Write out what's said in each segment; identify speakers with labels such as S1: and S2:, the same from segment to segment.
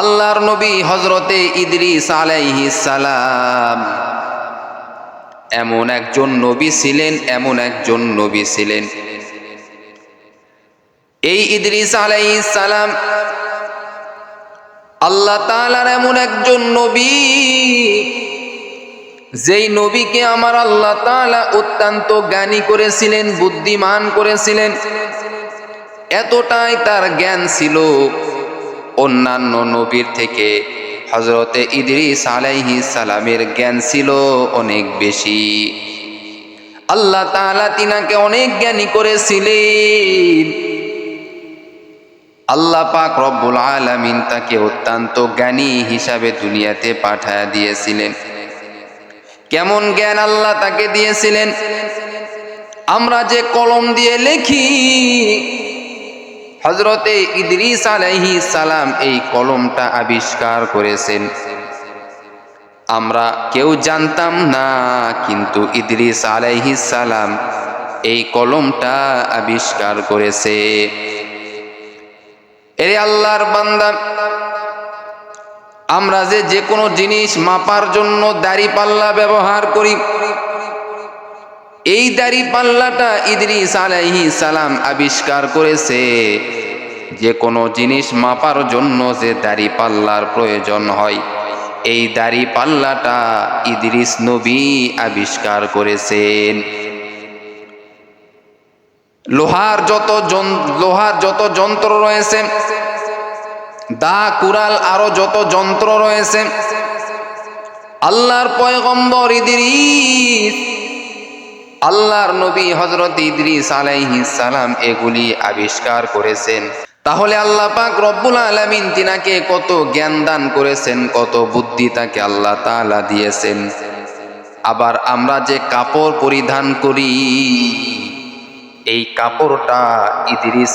S1: আল্লাহর নবী হজরতে ইদ্রিস আলাইহিস সালাম। এমন একজন নবী ছিলেন, এমন একজন নবী ছিলেন। এই ইদ্রিস আলাইহিস সালাম আল্লাহ তাআলার এমন একজন নবী, যেই নবীকে আমার আল্লাহ তাআলা অত্যন্ত জ্ঞানী করেছিলেন, বুদ্ধিমান করেছিলেন। এতটাই তার জ্ঞান ছিল। অন্যান্য নবীর থেকে হজরতে ইদ্রিস আলাইহি সালামের জ্ঞান ছিল অনেক বেশি। আল্লাহ তাআলা তিনাকে অনেক জ্ঞানী করেছিলেন। আল্লাহ পাক রব্বুল আলামিন তাকে অত্যন্ত জ্ঞানী হিসাবে দুনিয়াতে পাঠায় দিয়েছিলেন। কেমন জ্ঞান আল্লাহ তাকে দিয়েছিলেন? আমরা যে কলম দিয়ে লেখি হজরতে ইদ্রিস আলাইহি সালাম এই কলমটা আবিষ্কার করেছেন। আমরা কেউ জানতাম না, কিন্তু ইদ্রিস আলাইহি সালাম এই কলমটা আবিষ্কার করেছে। এরে আল্লাহর বান্দা, আমরা যে যে কোনো জিনিস মাপার জন্য দাড়ি পাল্লা ব্যবহার করি এই দাড়ি পাল্লাটা ইদ্রিস আলাইহি সালাম আবিষ্কার করেছে। যে কোনো জিনিস মাপার জন্য যে দাড়ি পাল্লার প্রয়োজন হয়, এই দাড়ি পাল্লাটা ইদ্রিস নবী আবিষ্কার করেছেন। লোহার যত লোহার যত যন্ত্র রয়েছে, দা কুরাল আরও যত যন্ত্র রয়েছে, আল্লাহর পয়গম্বর ইদ্রিস আল্লাহর নবী হজরত ইদ্রিস সালাম এগুলি আবিষ্কার করেছেন। তাহলে আল্লাহ পাক রব্বুল আলামিন তিনাকে কত জ্ঞান দান করেছেন, কত বুদ্ধি তাকে আল্লাহ তালা দিয়েছেন। আবার আমরা যে কাপড় পরিধান করি, এই কাপড়টা ইদ্রিস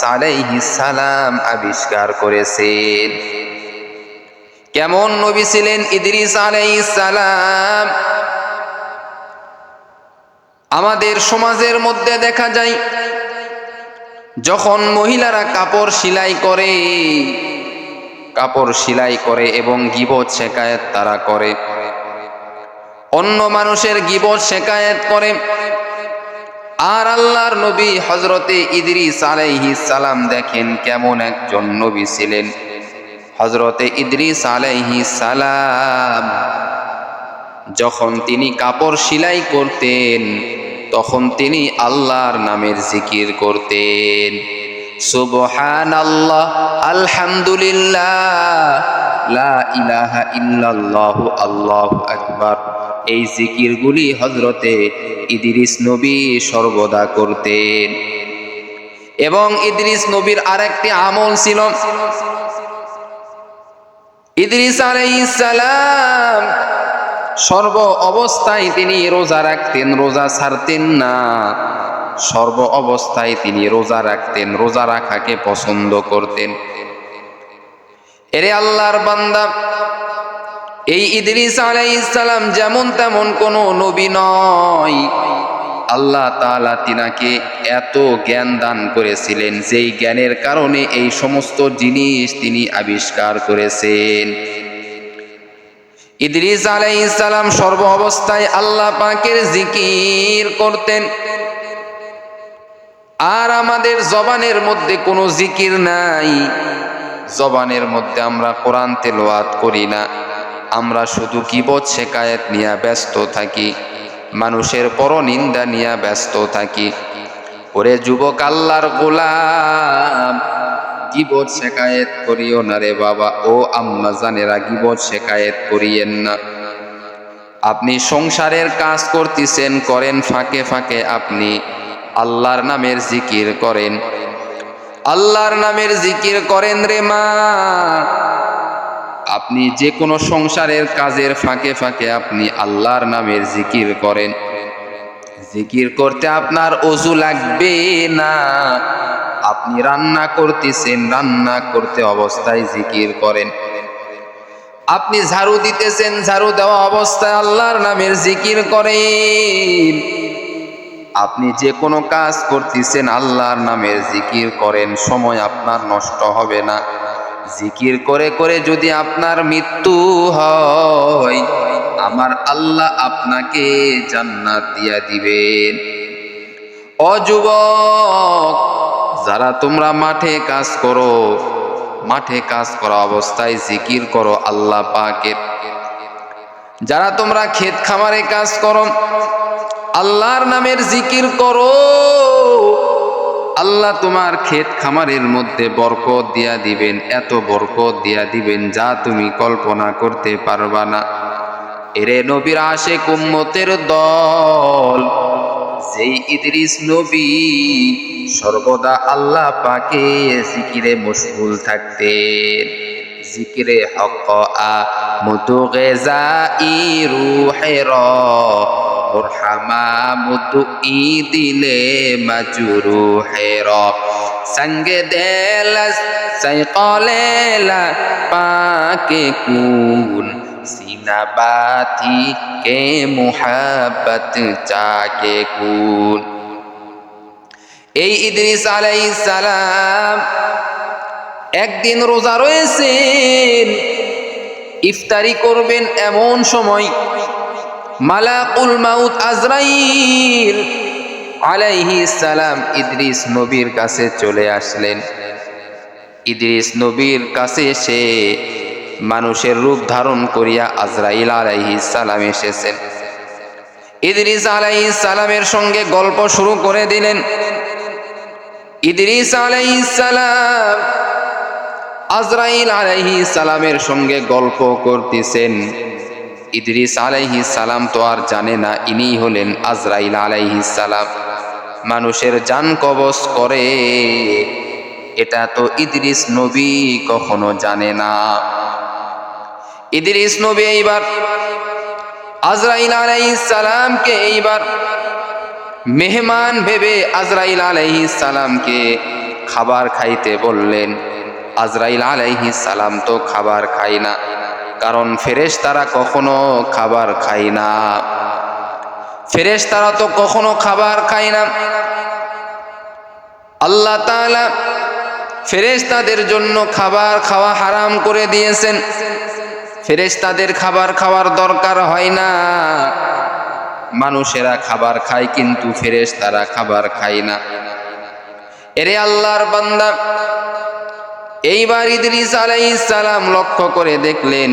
S1: সালাম আবিষ্কার করেছেন। কেমন নবী ছিলেন ইদ্রিস সালাম? আমাদের সমাজের মধ্যে দেখা যায়, যখন মহিলারা কাপড় সেলাই করে, কাপড় সেলাই করে এবং গিবত শেখায়ত তারা করে। অন্য মানুষের গিবত শেখায়ত করে। আর আল্লাহর নবী হজরতে ইদ্রিস আলাইহিস সালাম দেখেন কেমন একজন নবী ছিলেন। হজরতে ইদ্রিস আলাইহিস সালাম যখন তিনি কাপড় সেলাই করতেন তখন তিনি আল্লাহর নামের জিকির করতেন। সুবহান আল্লাহ আলহামদুলিল্লাহ, লা ইলাহা ইল্লাল্লাহু, আল্লাহু আকবার। এই জিকিরগুলি হজরতে ইদ্রিস নবী সর্বদা করতেন। এবং ইদ্রিস নবীর আরেকটি আমল ছিল, ইদ্রিস আলাইহিস সালাম সর্ব অবস্থায় তিনি রোজা রাখতেন, রোজা ছাড়তেন না। সর্ব অবস্থায় তিনি রোজা রাখতেন, রোজা রাখাকে পছন্দ করতেন। এরে আল্লাহর বান্দা, এই ইদ্রিস আলাইসালাম যেমন তেমন কোনো নবী নয়। আল্লাহ তাআলা তিনাকে এত জ্ঞান দান করেছিলেন, যেই জ্ঞানের কারণে এই সমস্ত জিনিস তিনি আবিষ্কার করেছেন। ইদ্রিস আলাইসালাম সর্ব অবস্থায় আল্লাহ পাকের জিকির করতেন। আর আমাদের জবানের মধ্যে কোনো জিকির নাই। জবানের মধ্যে আমরা কোরআন তেলোয়াত করি না। আমরা শুধু কিবত শেখায়ত নিয়ে ব্যস্ত থাকি। মানুষের পরনিন্দা নিয়ে ব্যস্ত থাকি। ওরে যুবক আল্লাহর গোলাম গিবত শেখায়েত করিও না রে বাবা। ও আম্মা জানেরা গিবত শেখায়েত করিয়েন না। আপনি সংসারের কাজ করতেছেন, করেন ফাঁকে ফাঁকে আপনি আল্লাহর নামের জিকির করেন। আল্লাহর নামের জিকির করেন রে মা। আপনি যে কোনো সংসারের কাজের ফাঁকে ফাঁকে আপনি আল্লাহর নামের জিকির করেন। জিকির করতে আপনার অজু লাগবে না। আপনি রান্না করতেছেন, রান্না করতে অবস্থায় জিকির করেন। আপনি ঝাড়ু দিতেছেন, ঝাড়ু দেওয়া অবস্থায় আল্লাহর নামের জিকির করেন। আপনি যে কোনো কাজ করতেছেন, আল্লাহর নামের জিকির করেন, সময় আপনার নষ্ট হবে না। জিকির করে করে যদি আপনার মৃত্যু হয়, আমার আল্লাহ আপনাকে জান্নাত দিয়া দিবেন। অযুবক যারা তোমরা মাঠে কাজ করো, মাঠে কাজ করা অবস্থায় জিকির করো আল্লাহ পাকের। যারা তোমরা ক্ষেত খামারে কাজ করো, আল্লাহর নামের জিকির করো, আল্লাহ তোমার ক্ষেত খামারের মধ্যে বরকত দিয়া দিবেন, এত বরকত দিয়া দিবেন যা তুমি কল্পনা করতে পারবা না। এরে নবীর আশে কুম্মতের দল যেই ইদ্রিস নবী সর্বদা আল্লাহ পাকে জিকিরে মশগুল থাকতেন। জিকিরে হক আ মুতু গেজা ই রুহের মুরহামা মুতু ই দিলে মাজুরু হের সঙ্গে দেলাস সাইকলেলা পাকে কুন সিনাবাতি, কে মুহাব্বত চাকে কুন এই ইদ্রিস আলাই সালাম একদিন রোজা রয়েছেন, ইফতারি করবেন এমন সময়। মালাকুল মাউত আজরাইল আলাইহি সালাম ইদ্রিস নবীর কাছে চলে আসলেন। ইদ্রিস নবীর কাছে এসে মানুষের রূপ ধারণ করিয়া আজরাইল আলাইহি সালাম এসেছেন। ইদ্রিস আলাইহি সালামের সঙ্গে গল্প শুরু করে দিলেন। ইদ্রিস আলাইহি সালাম আজরাইল আলাইহি সালামের সঙ্গে গল্প করতেছেন। ইদ্রিস আলাইহি সালাম তো আর জানে না ইনি হলেন আজরাইল আলাইহি সালাম। মানুষের জান কবজ করে। এটা তো ইদ্রিস নবী কখনো জানে না। ইদ্রিস নবী এইবার, আজরাইল সালামকে এইবার মেহমান ভেবে আজরাইল সালামকে খাবার খাইতে বললেন, আজরাইল সালাম তো খাবার খায় না, কারণ ফেরেশ তারা কখনো খাবার খায় না। ফেরেশ তারা তো কখনো খাবার খায় না। আল্লাহ তাআলা ফেরেশতাদের জন্য খাবার খাওয়া হারাম করে দিয়েছেন। ফেরেশতাদের খাবার খাওয়ার দরকার হয় না। মানুষেরা খাবার খায়, কিন্তু ফেরেশতারা খাবার খায় না। এরে আল্লাহর বান্দা, এইবার ইদ্রিস আলাইহিস সালাম লক্ষ্য করে দেখলেন,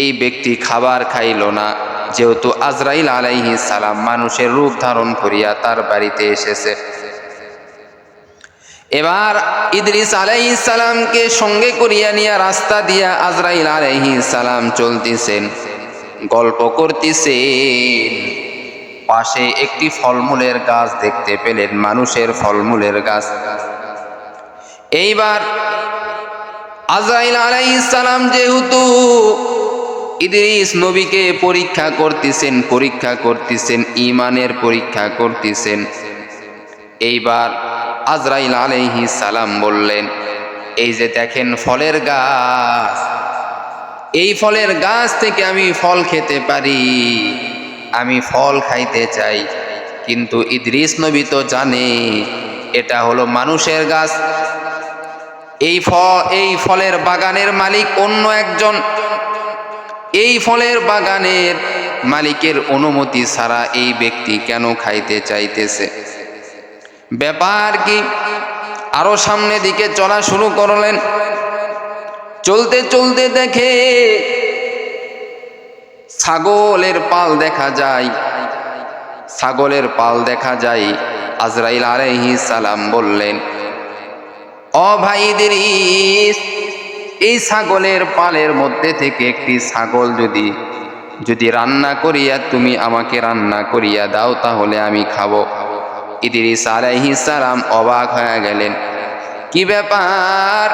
S1: এই ব্যক্তি খাবার খাইল না। যেহেতু আজরাইল আলাইহিস সালাম মানুষের রূপ ধারণ করিয়া তার বাড়িতে এসেছে। এবার ইদ্রিস আলাইহিস সালামকে সঙ্গে করিয়া নিয়ে রাস্তা দিয়া আজরাইল আলাইহিস সালাম চলতেছেন, গল্প করতেছেন। পাশে একটি ফলমূলের গাছ দেখতে পেলেন মানুষের ফলমূলের গাছ। এইবার আজরাইল আলাইহিস সালাম যেহেতু ইদ্রিস নবীকে পরীক্ষা করতেছেন পরীক্ষা করতেছেন ইমানের পরীক্ষা করতেছেন, এইবার আজরাইল আলাইহি সালাম বললেন, এই যে দেখেন ফলের গাছ, এই ফলের গাছ থেকে আমি ফল খেতে পারি, আমি ফল খাইতে চাই। কিন্তু ইদ্রিস নবী তো জানে, এটা হলো মানুষের গাছ। এই ফ, এই ফলের বাগানের মালিক অন্য একজন। এই ফলের বাগানের মালিকের অনুমতি ছাড়া এই ব্যক্তি কেন খাইতে চাইতেছে? ব্যাপার কি? আরও সামনে দিকে চলা শুরু করলেন। চলতে চলতে দেখে ছাগলের পাল দেখা যায়। ছাগলের পাল দেখা যায়। আজরাইল আলাইহি সালাম বললেন, অ ভাইদের এই ছাগলের পালের মধ্যে থেকে একটি ছাগল যদি যদি রান্না করিয়া তুমি আমাকে রান্না করিয়া দাও, তাহলে আমি খাব। ইদ্রিস আলাইহি সালাম অবাক হয়ে গেলেন। কি ব্যাপার?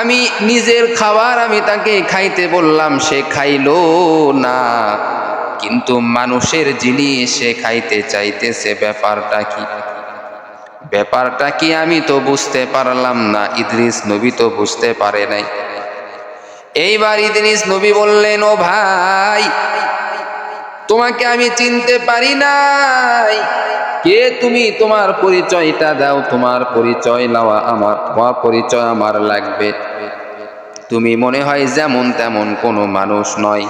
S1: আমি নিজের খাবার আমি তাকে খাইতে বললাম, সে খাইলো না। কিন্তু মানুষের জিনিস সে খাইতে চাইতেছে, ব্যাপারটা কি? ব্যাপারটা কি আমি তো বুঝতে পারলাম না, ইদ্রিস নবী তো বুঝতে পারে নাই। এইবার ইদ্রিস নবী বললেন, ও ভাই তোমাকে আমি চিনতে পারি নাই। কে তুমি? তোমার পরিচয়টা দাও। তোমার পরিচয় লওয়া আমার, তোমার পরিচয় আমার লাগবে। তুমি মনে হয় যেমন তেমন কোনো মানুষ নয়।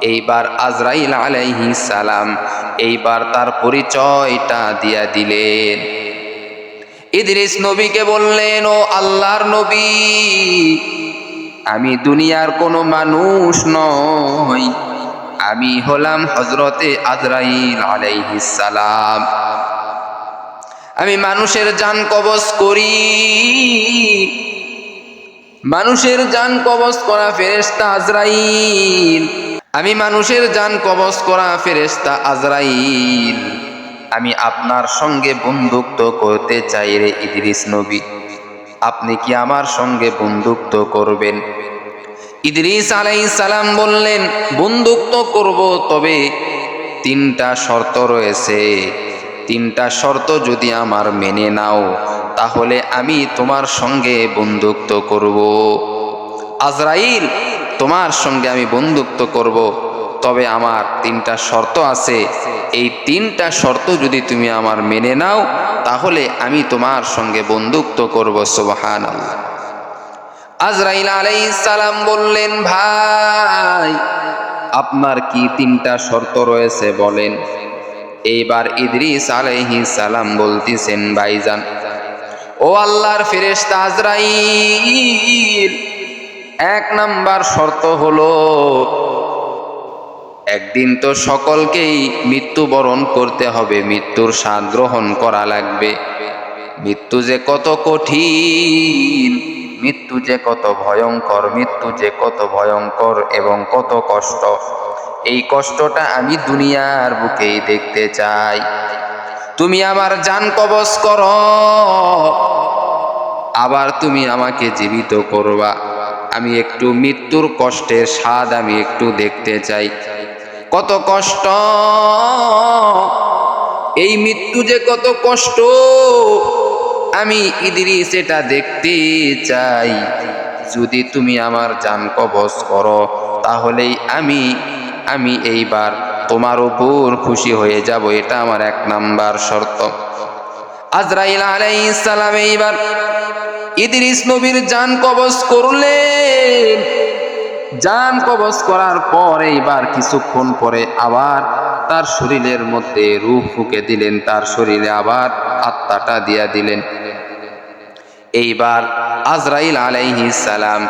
S1: এইবার আজরাইল আলাইহি সালাম এইবার তার পরিচয়টা দিয়া দিলেন। ইদ্রিস নবীকে বললেন, ও আল্লাহর নবী, আমি দুনিয়ার কোনো মানুষ নই। আমি হলাম হজরতে আজরাইল সালাম। আমি মানুষের জান কবজ করি। মানুষের জান কবজ করা ফেরেস্তা আজরাইল। আমি মানুষের জান কবজ করা ফেরেস্তা আজরাইল। আমি আপনার সঙ্গে বন্ধুত্ব করতে চাই রে ইদ্রিস নবী। আপনি কি আমার সঙ্গে বন্ধুত্ব করবেন? ইদ্রিস আলাইহিস সালাম বললেন বন্ধুত্ব করব, তবে তিনটা শর্ত রয়েছে। তিনটা শর্ত যদি আমার মেনে নাও, তাহলে আমি তোমার সঙ্গে বন্ধুত্ব করব। আজরাইল, তোমার সঙ্গে আমি বন্ধুত্ব করব। তবে আমার তিনটা শর্ত আছে। এই তিনটা শর্ত যদি তুমি আমার মেনে নাও, তাহলে আমি তোমার সঙ্গে বন্ধুত্ব করব আল্লাহ আজরাইল সালাম বললেন, ভাই, আপনার কি তিনটা শর্ত রয়েছে বলেন? এইবার ইদ্রিস আলাইহিস সালাম বলতেছেন, ভাইজান, ও আল্লাহর ফেরেশতা আজরাইল, এক নাম্বার শর্ত হলো, একদিন তো সকলকেই মৃত্যুবরণ করতে হবে, মৃত্যুর স্বাদ গ্রহণ করা লাগবে। মৃত্যু যে কত কঠিন মৃত্যু যে কত ভয়ঙ্কর, মৃত্যু যে কত ভয়ঙ্কর এবং কত কষ্ট। এই কষ্টটা আমি দুনিয়ার বুকেই দেখতে চাই। তুমি আমার জান কবজ কর, আবার তুমি আমাকে জীবিত করবা। আমি একটু মৃত্যুর কষ্টের স্বাদ আমি একটু দেখতে চাই। কত কষ্ট, এই মৃত্যু যে কত কষ্ট আমি ইদ্রিস এটা দেখতে চাই। যদি তুমি আমার জান কবজ করো, তাহলেই আমি আমি এইবার তোমার উপর খুশি হয়ে যাব। এটা আমার এক নাম্বার শর্ত। আজরাইল আলাইহিস সালাম এইবার ইদ্রিস নবীর জান কবজ করলেন। জান কবজ করার পর এইবার কিছুক্ষণ পরে আবার তার শরীরের মধ্যে রূপ ফুকে দিলেন। তার শরীরে আবার আত্মাটা দিয়া দিলেন। এইবার আজরাইল আলাইহি সালাম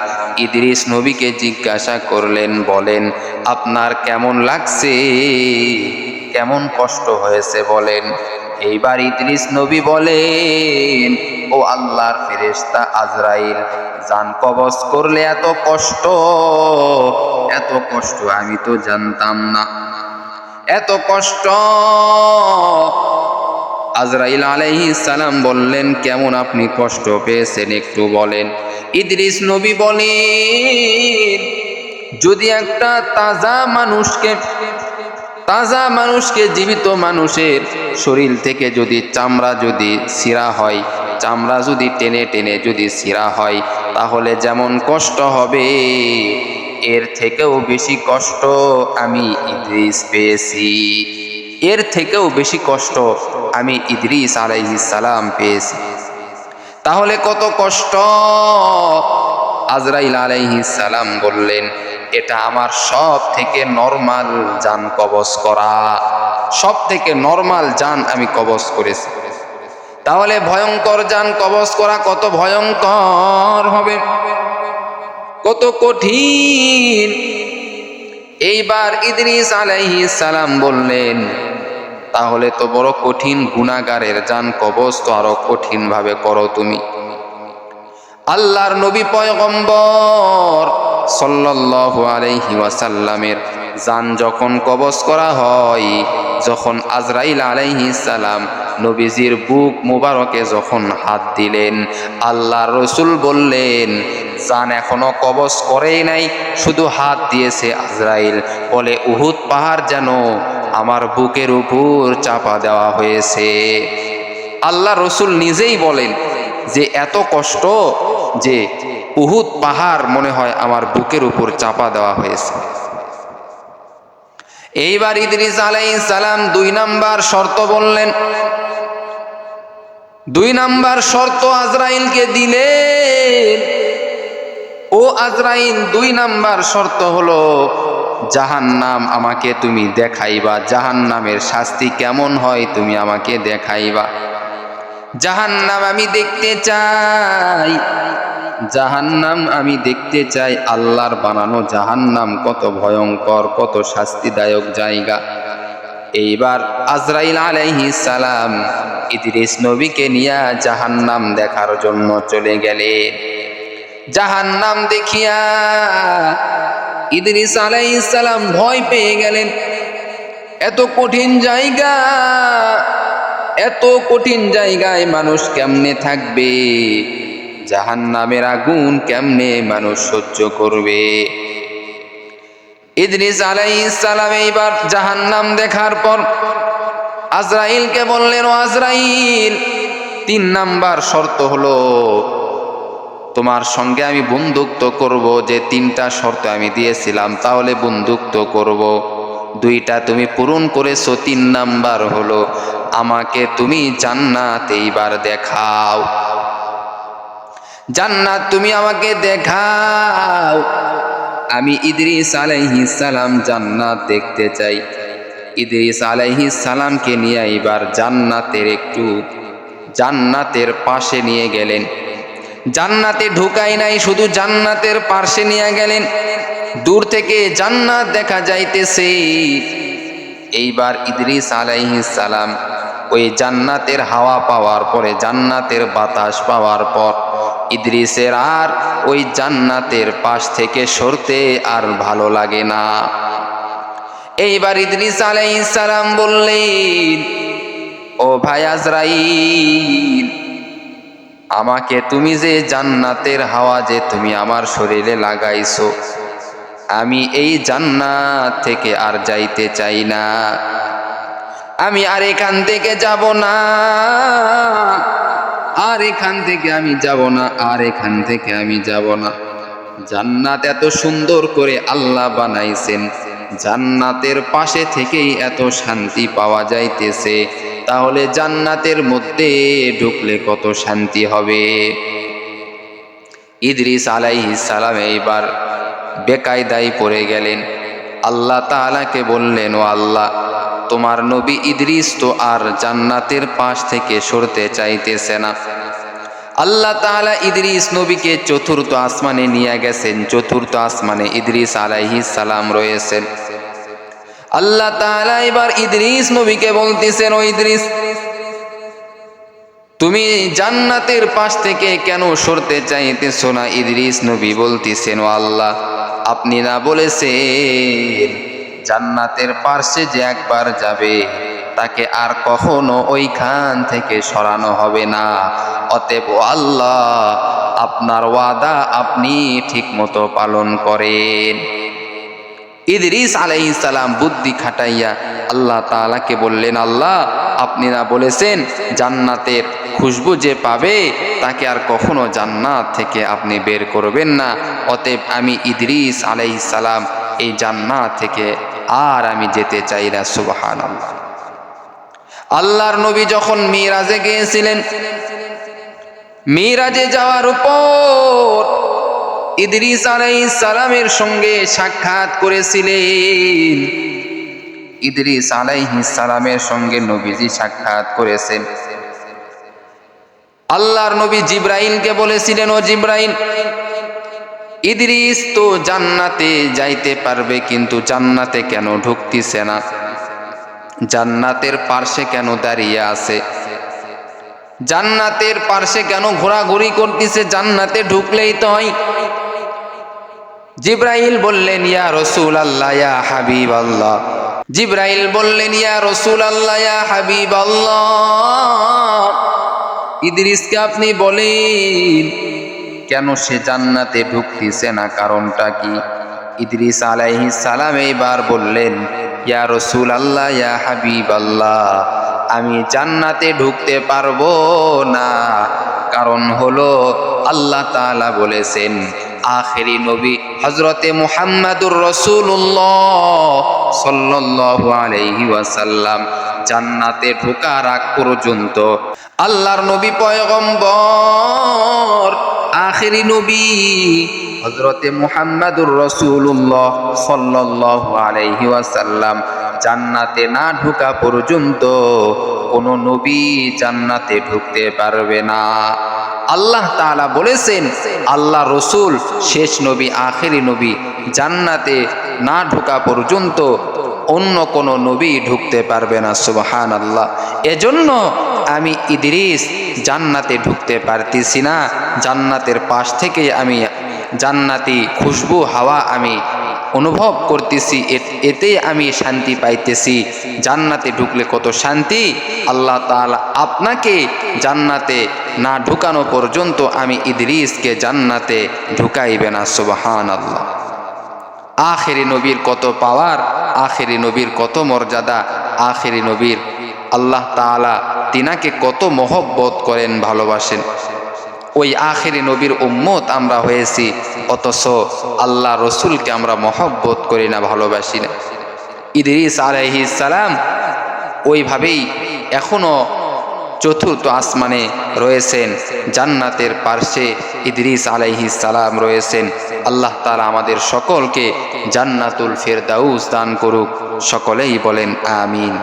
S1: ইদ্রিস নবীকে জিজ্ঞাসা করলেন, বলেন, আপনার কেমন লাগছে? কেমন কষ্ট হয়েছে? বলেন, এইবার ইদ্রিস নবী বলেন, ও আল্লাহর ফেরেশতা আজরাইল জান কবজ করলে এত কষ্ট এত কষ্ট আমি তো জানতাম না, এত কষ্ট আজরাইল আলাইহি সালাম বললেন, কেমন আপনি কষ্ট পেয়েছেন একটু বলেন। ইদ্রিস নবী বলেন, যদি একটা তাজা মানুষকে তাজা মানুষকে জীবিত মানুষের শরীর থেকে যদি চামড়া যদি সিরা হয়, চামড়া যদি টেনে টেনে যদি সিরা হয়, তাহলে যেমন কষ্ট হবে, এর থেকেও বেশি কষ্ট আমি ইদ্রিস পেয়েছি। এর থেকেও বেশি কষ্ট আমি ইদ্রিস সালাম পেয়েছি। তাহলে কত কষ্ট? আজরাইল সালাম বললেন, এটা আমার সব থেকে নর্মাল যান কবজ করা। সব থেকে নর্মাল যান আমি কবজ করেছি। তাহলে ভয়ঙ্কর যান কবজ করা কত ভয়ঙ্কর হবে? কত কঠিন? এইবার ইদ্রিস সালাম বললেন তাহলে তো বড় কঠিন গুণাগারের যান কবজ তো আরও কঠিন ভাবে করো তুমি। আল্লাহর নবী পয়গম্বর সাল্লাল্লাহু আলাইহি ওয়াসাল্লামের যান যখন কবজ করা হয়, যখন আজরাইল আলাইহি সালাম নবীজির বুক মুবারকে যখন হাত দিলেন আল্লাহ রসুল বললেন জান এখনও কবজ করেই নাই, শুধু হাত দিয়েছে আজরাইল। বলে, উহুদ পাহাড় যেন আমার বুকের উপর চাপা দেওয়া হয়েছে। আল্লাহ রসুল নিজেই বলেন যে, এত কষ্ট যে উহুদ পাহাড় মনে হয় আমার বুকের উপর চাপা দেওয়া হয়েছে। এইবার ইদ্রিস আলাইহিস সালাম দুই নাম্বার শর্ত বললেন। দুই নাম্বার শর্ত আজরাইলকে দিলেন। ও আজরাইল, দুই নাম্বার শর্ত হলো জাহান্নাম আমাকে তুমি দেখাইবা। জাহান্নামের শাস্তি কেমন হয় তুমি আমাকে দেখাইবা। জাহান্নাম আমি দেখতে চাই। জাহান্নাম আমি দেখতে চাই। আল্লাহর বানানো জাহান্নাম কত ভয়ঙ্কর, কত শাস্তিদায়ক জায়গা। এইবার আজরাইল আলাইহি সালাম ইদ্রিস নবীকে নিয়ে জাহান্নাম দেখার জন্য চলে গেলেন। জাহান্নাম দেখিয়া ইদ্রিস আলাইহিস সালাম ভয় পেয়ে গেলেন। এত কঠিন জায়গা, এত কঠিন জায়গায় মানুষ কেমনে থাকবে? জাহান্নামের আগুন কেমনে মানুষ সহ্য করবে? ইদ্রিস আলাইহিস সালাম এইবার জাহান্নাম দেখার পর আজরাইলকে বললেন আজরাইল, তিন নাম্বার শর্ত হলো তোমার সঙ্গে আমি বন্ধুত্ব করব, যে তিনটা শর্ত আমি দিয়েছিলাম, তাহলে বন্ধুত্ব করব। দুইটা তুমি পূরণ করেছ, তিন নাম্বার হলো, আমাকে তুমি জান্নাত এইবার দেখাও। জান্নাত তুমি আমাকে দেখাও। আমি ইদ্রিস আলাইহিস সালাম জান্নাত দেখতে চাই। ইদ্রিস আলাইহিস সালামকে নিয়ে এবার জান্নাতের একটু, জান্নাতের পাশে নিয়ে গেলেন। জান্নাতে ঢুকাই নাই, শুধু জান্নাতের পাশে নিয়ে গেলেন। দূর থেকে জান্নাত দেখা যাইতেছে। এইবার ইদ্রিস সালাম ওই জান্নাতের হাওয়া পাওয়ার পরে, জান্নাতের বাতাস পাওয়ার পর ইদ্রিসের আর ওই জান্নাতের পাশ থেকে সরতে আর ভালো লাগে না। এইবার ইদ্রিস সালাম বললেন, ও ভাই আজরাইল আমাকে তুমি যে জান্নাতের হাওয়া যে তুমি আমার শরীরে লাগাইছো, আমি এই জান্নাত থেকে আর যাইতে চাই না। আমি আর এখান থেকে যাব না, আর এখান থেকে আমি যাব না, আর এখান থেকে আমি যাব না। জান্নাত এত সুন্দর করে আল্লাহ বানাইছেন, জান্নাতের পাশে থেকেই এত শান্তি পাওয়া যাইতেছে। তাহলে জান্নাতের মধ্যে ঢুকলে কত শান্তি হবে। ইদ্রিস আলাইহিস সালাম এইবার বেকায়দায় পড়ে গেলেন। আল্লাহ তাআলাকে বললেন, ও আল্লাহ, তোমার নবী ইদ্রিস তো আর জান্নাতের পাশ থেকে সরতে চাইতেছে না। আল্লাহ তাআলা ইদ্রিস নবীকে চতুর্থ আসমানে নিয়ে গেছেন। চতুর্থ আসমানে ইদ্রিস আলাইহিস সালাম রয়েছেন। আল্লাহ তাআলা এবার ইদ্রিস নবীকে বলতেছেন, ও ইদ্রিস, তুমি জান্নাতের পাশ থেকে কেন সরতে চাইতেছো না? ইদ্রিস নবী বলতেছেন, ও আল্লাহ, আপনি না বলেছেন জান্নাতের পার্শ্বে যে একবার যাবে, তাকে আর কখনো ওইখান থেকে সরানো হবে না। অতএব আল্লাহ, আপনার ওয়াদা আপনি ঠিক মতো পালন করেন। ইদরিস আলাইহিস সালাম বুদ্ধি খাটাইয়া আল্লাহ তাআলাকে বললেন, আল্লাহ, আপনি না বলেছেন জান্নাতের খুশবু যে পাবে, তাকে আর কখনো জান্নাত থেকে আপনি বের করবেন না। অতএব আমি ইদরিস আলাইহিস সালাম এই জান্নাত থেকে আর আমি যেতে চাই না। সুবহান আল্লাহর নবী যখন মিরাজে গিয়েছিলেন, মিরাজে যাওয়ার উপর ইদরিস আলাইহিস সালামের সঙ্গে সাক্ষাৎ করেছিলেন। ইদরিস আলাইহিস সালামের সঙ্গে নবীজি সাক্ষাৎ করেছেন। আল্লাহর নবী জিব্রাইলকে বলেছিলেন, ও জিব্রাইল, ইদরিস তো জান্নাতে যাইতে পারবে, কিন্তু জান্নাতে কেন ঢুকতিছে না? জান্নাতের পার্শ্বে কেন দাঁড়িয়ে আছে? জান্নাতের পার্শ্বে কেন ঘোরাঘুরি করতেছে? জান্নাতে ঢুকলেই তো হয়। জিব্রাইল বললেন, ইয়া রসুল আল্লাহ ইয়া হাবিব আল্লাহ জিব্রাইল বললেন, ইয়া রসুল আল্লাহ ইয়া হাবিব আল্লাহ ইদ্রিসকে আপনি বলেন, কেন সে জান্নাতে ঢুকতেছে না? কারণটা কি? ইদ্রিস আলাইহি সালাম এইবার বললেন, ইয়া রসুল আল্লাহ ইয়া হাবিব আল্লাহ আমি জান্নাতে ঢুকতে পারব না। কারণ হলো, আল্লাহ তাআলা বলেছেন আখেরি নবী হজরতে মুহাম্মাদুর রসুল্লাহ সাল্লাল্লাহু আলাইহি ওয়াসাল্লাম জান্নাতে ঢোকার আগ পর্যন্ত আল্লাহর নবী পয়গম্বর, আখেরি নবী হজরতে মুহাম্মাদুর রসুল্লাহ সাল্লাল্লাহু আলাইহি ওয়াসাল্লাম জান্নাতে না ঢোকা পর্যন্ত কোনো নবী জান্নাতে ঢুকতে পারবে না। আল্লাহ তাআলা বলেছেন, আল্লাহ রসুল শেষ নবী, আখেরি নবী জান্নাতে না ঢোকা পর্যন্ত অন্য কোনো নবী ঢুকতে পারবে না সুবহান আল্লাহ এজন্য আমি ইদ্রিস জান্নাতে ঢুকতে পারতেছি না, জান্নাতের পাশ থেকে আমি জান্নাতি খুশবু, হাওয়া আমি অনুভব করতেছি, এ- এতে আমি শান্তি পাইতেছি। জান্নাতে ঢুকলে কত শান্তি? আল্লাহ তাআলা আপনাকে জান্নাতে না ঢুকানো পর্যন্ত আমি ইদ্রিসকে জান্নাতে ঢুকাইবে না সুবহান আল্লাহ আখেরি নবীর কত পাওয়ার, আখেরি নবীর কত মর্যাদা, আখেরি নবীর আল্লাহ তাআলা তিনাকে কত মহব্বত করেন, ভালোবাসেন। ওই আখেরি নবীর উম্মত আমরা হয়েছি, অথচ আল্লাহ রসুলকে আমরা মহব্বত করি না, ভালোবাসি না। ইদরিস আলাইহিস সালাম ওইভাবেই এখনও চতুর্থ আসমানে রয়েছেন, জান্নাতের পার্শ্বে ইদরিস আলাইহিস সালাম রয়েছেন। আল্লাহ তাআলা আমাদের সকলকে জান্নাতুল ফেরদাউস দান করুক, সকলেই বলেন আমিন।